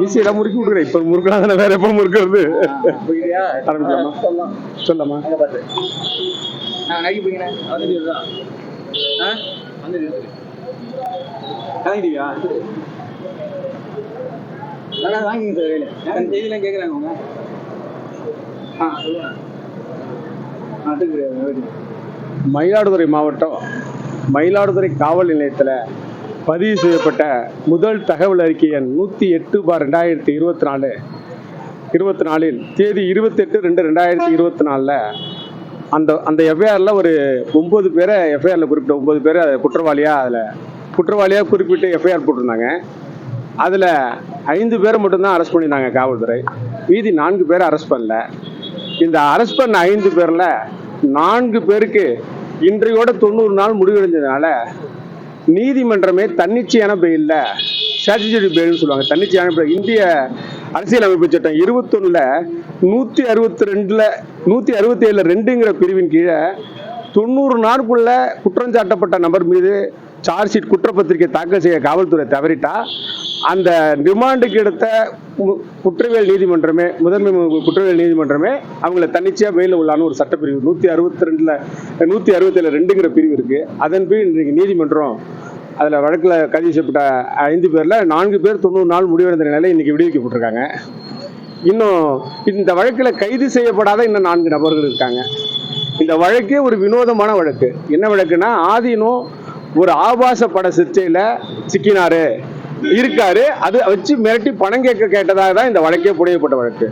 ஈஸியெல்லாம் முறுக்கி விட்டுக்கிறேன் இப்ப முறுக்கலாம் தானே வேற எப்ப முறுக்கிறது? புரியுதா ஆரம்பிக்கலாமா? சொல்லலாம். சொல்லலாமா? அங்க பார்த்து நான் நடிக்க போகிறேன் வந்து இருக்குதா ஆ? வந்து இருக்குது கலங்கிட்டியா நல்லா வாங்கிங்க சார் கையில். செய்திலாம் கேட்குறாங்க அவங்க. ஆ சொல்லுங்க ஆ அதுக்கு மயிலாடுதுறை மாவட்டம் மயிலாடுதுறை காவல் நிலையத்தில் பதிவு செய்யப்பட்ட முதல் தகவல் அறிக்கை எண் நூற்றி எட்டு பார் ரெண்டாயிரத்தி இருபத்தி நாலு. இருபத்தி நாலில் தேதி இருபத்தெட்டு ரெண்டு ரெண்டாயிரத்தி இருபத்தி நாலில் அந்த அந்த எஃப்ஐஆரில் ஒரு ஒம்பது பேரை எஃப்ஐஆரில் குறிப்பிட்ட ஒம்பது அதை குற்றவாளியாக அதில் குற்றவாளியாக குறிப்பிட்டு எஃப்ஐஆர் போட்டிருந்தாங்க. அதில் ஐந்து பேரை மட்டும்தான் அரெஸ்ட் பண்ணியிருந்தாங்க காவல்துறை. மீதி நான்கு பேரை அரெஸ்ட் பண்ணல. இந்த அரெஸ்ட் பண்ண ஐந்து பேரில் நான்கு பேருக்கு இன்றையோட தொண்ணூறு நாள் முடிவடைஞ்சதுனால நீதிமன்றமே தன்னிச்சையான பெயில்ல ஸ்டாச்சுரி பெயில்னு சொல்லுவாங்க. தன்னிச்சையான பெயில். இந்திய அரசியலமைப்பு சட்டம் இருபத்தொன்னுல நூத்தி அறுபத்தி ரெண்டுல நூத்தி அறுபத்தி ஏழுல ரெண்டுங்கிற பிரிவின் கீழே தொண்ணூறு நாளுக்குள்ள குற்றம் சாட்டப்பட்ட நபர் மீது சார்ஜ் ஷீட் குற்றப்பத்திரிகை தாக்கல் செய்ய காவல்துறை தவறிட்டா அந்த ரிமாண்டுக்கு எடுத்த குற்றவியல் நீதிமன்றமே முதன்மை குற்றவியல் நீதிமன்றமே அவங்களை தன்னிச்சையாக வெயில உள்ளான ஒரு சட்டப்பிரிவு நூற்றி அறுபத்தி ரெண்டுல நூற்றி அறுபத்தேழு ரெண்டுங்கிற பிரிவு இருக்கு. அதன் பின் இன்றைக்கு நீதிமன்றம் அதில் வழக்கில் கைது செய்யப்பட்ட ஐந்து பேரில் நான்கு பேர் தொண்ணூறு நாள் முடிவடைந்த நிலையில் இன்றைக்கி விடுவிக்கப்பட்டிருக்காங்க. இன்னும் இந்த வழக்கில் கைது செய்யப்படாத இன்னும் நான்கு நபர்கள் இருக்காங்க. இந்த வழக்கே ஒரு வினோதமான வழக்கு. என்ன வழக்குன்னா ஆதீனும் ஒரு ஆபாச பட சிற்றையில் சிக்கினாரு. இருக்காரு. அதை வச்சு மிரட்டி பணம் கேட்க கேட்டதாக தான் இந்த வழக்கே புனையப்பட்ட வழக்கு.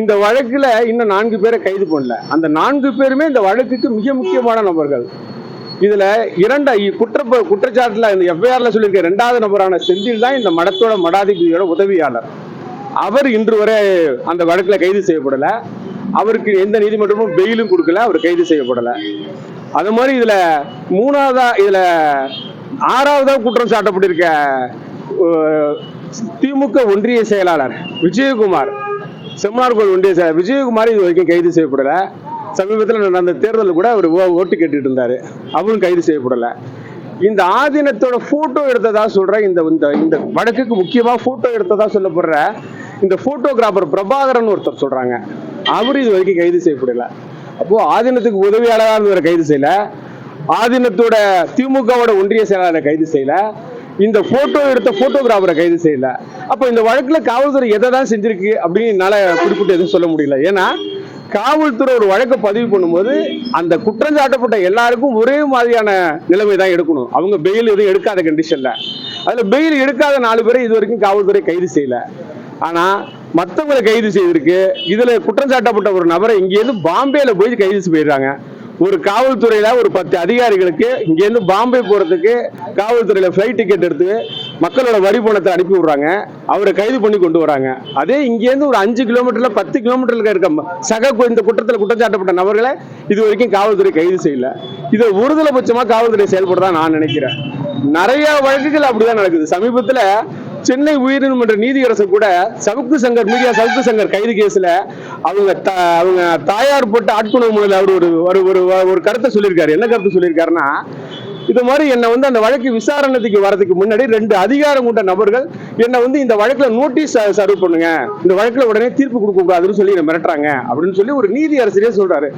இந்த வழக்குல இன்னும் நான்கு பேரை கைது பண்ணல. அந்த நான்கு பேருமே இந்த வழக்குக்கு மிக முக்கியமான நபர்கள். இதுல இரண்டு குற்ற குற்றச்சாட்டுல இந்த எஃப்ஐஆர்ல சொல்லியிருக்க இரண்டாவது நபரான செந்தில் தான் இந்த மடத்தோட மடாதிபதியோட உதவியாளர். அவர் இன்று வரை அந்த வழக்குல கைது செய்யப்படல. அவருக்கு எந்த நீதிமன்றமும் பெயிலும் கொடுக்கல அவர் கைது செய்யப்படல. அது மாதிரி இதுல மூணாவதா இதுல ஆறாவதா குற்றம் சாட்டப்பட்டிருக்க திமுக ஒன்றிய செயலாளர் விஜயகுமார் செம்மனார்கோவில் ஒன்றிய செயலாளர் விஜயகுமார் இது வரைக்கும் கைது செய்யப்படல. சமீபத்தில் நடந்த தேர்தலில் கூட அவர் ஓ- ஓட்டு கேட்டுட்டு இருந்தாரு. அவரும் கைது செய்யப்படல. இந்த ஆதீனத்தோட போட்டோ எடுத்ததா சொல்ற இந்த இந்த இந்த வழக்குக்கு முக்கியமா போட்டோ எடுத்ததா சொல்லப்படுற இந்த போட்டோகிராஃபர் பிரபாகரன் ஒருத்தர் சொல்றாங்க. அவரும் இது வரைக்கும் கைது செய்யப்படல. அப்போ ஆதீனத்துக்கு உதவியாளராக இருந்தவரை கைது செய்யல. ஆதீனத்தோட திமுகவோட ஒன்றிய செயலாளரை கைது செய்யல. இந்த போட்டோ எடுத்த போட்டோகிராஃபரை கைது செய்யல. அப்போ இந்த வழக்குல காவல்துறை எதை தான் செஞ்சிருக்கு அப்படின்னு என்னால குறிப்பிட்டு எதுவும் சொல்ல முடியல. ஏன்னா காவல்துறை ஒரு வழக்கை பதிவு பண்ணும்போது அந்த குற்றம் சாட்டப்பட்ட எல்லாருக்கும் ஒரே மாதிரியான நிலைமை தான் எடுக்கணும். அவங்க பெயில் எதுவும் எடுக்காத கண்டிஷன்ல அதுல பெயில் எடுக்காத நாலு பேரை இது வரைக்கும் காவல்துறை கைது செய்யல. ஆனா மற்றவங்களை கைது செய்திருக்கு இதுல குற்றம் சாட்டப்பட்ட ஒரு நபரை இங்கேருந்து பாம்பேல போய் கைது போயிடுறாங்க. ஒரு காவல்துறையில ஒரு பத்து அதிகாரிகளுக்கு இங்கேருந்து பாம்பே போறதுக்கு காவல்துறையில ஃப்ளைட் டிக்கெட் எடுத்து மக்களோட வரி பணத்தை அனுப்பி விடுறாங்க. அவரை கைது பண்ணி கொண்டு வராங்க. அதே இங்கேருந்து ஒரு அஞ்சு கிலோமீட்டர்ல பத்து கிலோமீட்டர்ல இருக்க சக இந்த குற்றத்தில் குற்றம் சாட்டப்பட்ட நபர்களை இது வரைக்கும் காவல்துறை கைது செய்யல. இதை ஒருதலை பட்சமா காவல்துறை செயல்படுறதா நான் நினைக்கிறேன். நிறைய வழக்குகள் அப்படிதான் நடக்குது. சமீபத்துல சென்னை உயர்நீதிமன்ற நீதியரசு கூட சவுக்கு சங்கர் மீடியா சவுக்கு சங்கர் கைது கேஸ்ல அவங்க அவங்க தாயார் போட்டு ஆட்கொணவு முதல்ல அவர் ஒரு ஒரு ஒரு கருத்தை சொல்லியிருக்காரு. என்ன கருத்து சொல்லியிருக்காருன்னா இது மாதிரி என்னை வந்து அந்த வழக்கு விசாரணைக்கு வரதுக்கு முன்னாடி ரெண்டு அதிகாரம் கொண்ட நபர்கள் என்னை வந்து இந்த வழக்குல நோட்டீஸ் சர்வ் பண்ணுங்க. இந்த வழக்குல உடனே தீர்ப்பு கொடுக்க கூடாதுன்னு சொல்லி என்னை மிரட்டுறாங்க அப்படின்னு சொல்லி ஒரு நீதி அரசரே சொல்றாரு.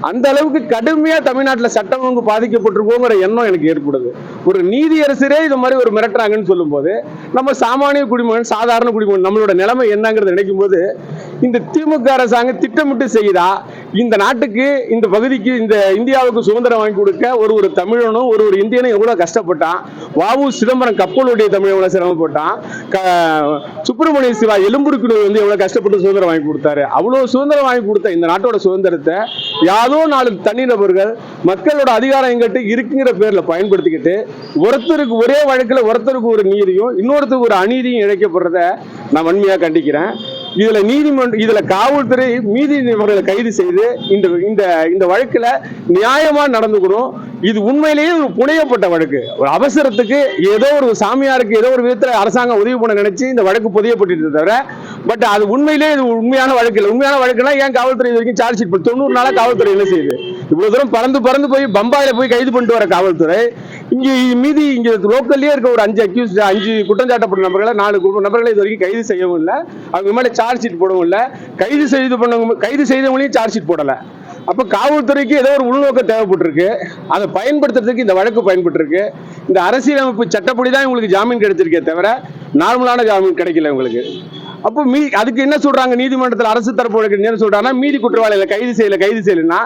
அந்த அளவுக்கு கடுமையா தமிழ்நாட்டுல சட்டம் ஒழுங்கு பாதிக்கப்பட்டிருக்கோங்கிற எண்ணம் எனக்கு ஏற்படுது. ஒரு நீதியரசரே இது மாதிரி ஒரு மிரட்டுறாங்கன்னு சொல்லும்போது நம்ம சாமானிய குடிமகன் சாதாரண குடிமகன் நம்மளோட நிலைமை என்னங்கிறத நினைக்கும் போது இந்த திமுக அரசாங்கம் திட்டமிட்டு செய்தா இந்த நாட்டுக்கு இந்த பகுதிக்கு இந்த இந்தியாவுக்கு சுதந்திரம் வாங்கி கொடுக்க ஒரு ஒரு தமிழனும் ஒரு ஒரு இந்தியனும் எவ்வளவு கஷ்டப்பட்டான்? வாவு சிதம்பரம் கப்பலுடைய தமிழ் எவ்வளவு சிரமப்பட்டான்? க- சுப்பிரமணிய சிவா எலும்புருக்குழு வந்து எவ்வளவு கஷ்டப்பட்டு சுதந்திரம் வாங்கி கொடுத்தாரு? அவ்வளவு சுதந்திரம் வாங்கி கொடுத்த இந்த நாட்டோட சுதந்திரத்தை யார் யாதோ நாலு தனிநபர்கள் மக்களோட அதிகாரம் எங்கிட்ட இருக்குங்கிற பேர்ல பயன்படுத்திக்கிட்டு ஒருத்தருக்கு ஒரே வழக்குல ஒருத்தருக்கு ஒரு நீதியும் இன்னொருத்தருக்கு ஒரு அநீதியும் இழைக்கப்படுறத நான் வன்மையா கண்டிக்கிறேன். இதுல நீதிமன்ற இதுல காவல்துறை மீதி நபர்களை கைது செய்து இந்த இந்த இந்த வழக்குல நியாயமா நடந்துக்கணும். இது உண்மையிலேயே ஒரு புனையப்பட்ட வழக்கு. ஒரு அவசரத்துக்கு ஏதோ ஒரு சாமியாருக்கு ஏதோ ஒரு விதத்துல அரசாங்கம் உதவி பண்ண நினைச்சு இந்த வழக்கு புதியப்பட்டு தவிர பட் அது உண்மையிலேயே இது உண்மையான வழக்கு இல்லை. உண்மையான வழக்குனா ஏன் காவல்துறை இது வரைக்கும் சார்ஜ் ஷீட் தொண்ணூறு நாளா காவல்துறை என்ன செய்யுது? இவ்வளவு தூரம் பறந்து பறந்து போய் பம்பாயில போய் கைது பண்ணிட்டு வர காவல்துறை இங்க மீதி இங்க லோக்கல்லே இருக்க ஒரு அஞ்சு அக்யூஸ் அஞ்சு குற்றஞ்சாட்டப்பட்ட நபர்களை நாலு நபர்களை இது வரைக்கும் கைது செய்யவும் இல்லை. அவங்க மேல சார்ஜ் ஷீட் போடவும் இல்லை. கைது செய்து பண்ணவங்க கைது செய்தவங்களையும் சார்ஜ் ஷீட் போடல. அப்ப காவல்துறைக்கு ஏதோ ஒரு உள்நோக்கம் தேவைப்பட்டிருக்கு. அதை பயன்படுத்துறதுக்கு இந்த வழக்கு பயன்பட்டிருக்கு. இந்த அரசியலமைப்பு சட்டப்படி தான் உங்களுக்கு ஜாமீன் கிடைச்சிருக்கே தவிர நார்மலான ஜாமீன் கிடைக்கல உங்களுக்கு அப்போ மீ அதுக்கு என்ன சொல்றாங்க நீதிமன்றத்தில் அரசு தரப்பு வழக்கு என்ன சொல்றாங்கன்னா மீதி குற்றவாளிகளை கைது செய்யல கைது செய்யலன்னா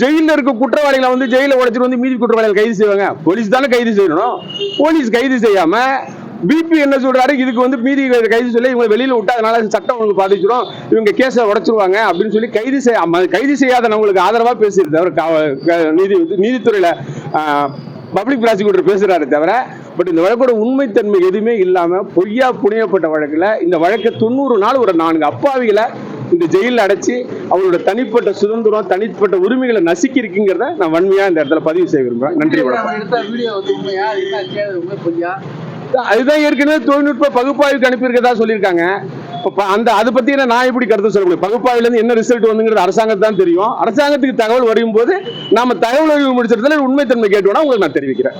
ஜெயிலில் இருக்க குற்றவாளிகளை வந்து ஜெயில உடைச்சிட்டு வந்து மீதி குற்றவாளிகள் கைது செய்வாங்க. போலீஸ் தானே கைது செய்யணும். போலீஸ் கைது செய்யாம பிபி என்ன சொல்றாரு இதுக்கு வந்து மீதி கைது சொல்லி இவங்க வெளியில விட்டாதனால சட்டம் ஒழுங்கு பாதிச்சிடும் இவங்க கேஸை உடைச்சிருவாங்க அப்படின்னு சொல்லி கைது செய்ய கைது செய்யாத நம்மளுக்கு ஆதரவா பேசுறது தவிர க- நீதி நீதித்துறையில பப்ளிக் ப்ராசிக்யூட்டர் பேசுறாரு தவிர பட் இந்த வழக்கோட உண்மைத்தன்மை எதுவுமே இல்லாம பொய்யா புனையப்பட்ட வழக்குல இந்த வழக்கை தொண்ணூறு நாள் ஒரு நான்கு அப்பாவிகளை இந்த ஜெயிலில் அடைச்சி அவங்களோட தனிப்பட்ட சுதந்திரம் தனிப்பட்ட உரிமைகளை நசுக்கி இருக்குங்கிறத நான் வன்மையா இந்த இடத்துல பதிவு செய்ய விரும்புறேன். நன்றி வணக்கம். அதுதான் ஏற்கனவே தொழில்நுட்ப பகுப்பாய்வுக்கு அனுப்பியிருக்கதா சொல்லியிருக்காங்க. அந்த அதை பத்தி நான் எப்படி கருத்து சொல்ல முடியும்? பகுப்பாய்வுல இருந்து என்ன ரிசல்ட் வந்துங்கிறது அரசாங்கத்துக்கு தான் தெரியும். அரசாங்கத்துக்கு தகவல் வரும் போது நாம தகவல் அறிவு முடிச்சதுல உண்மைத்தன்மை கேட்டோம்னா உங்களுக்கு நான் தெரிவிக்கிறேன்.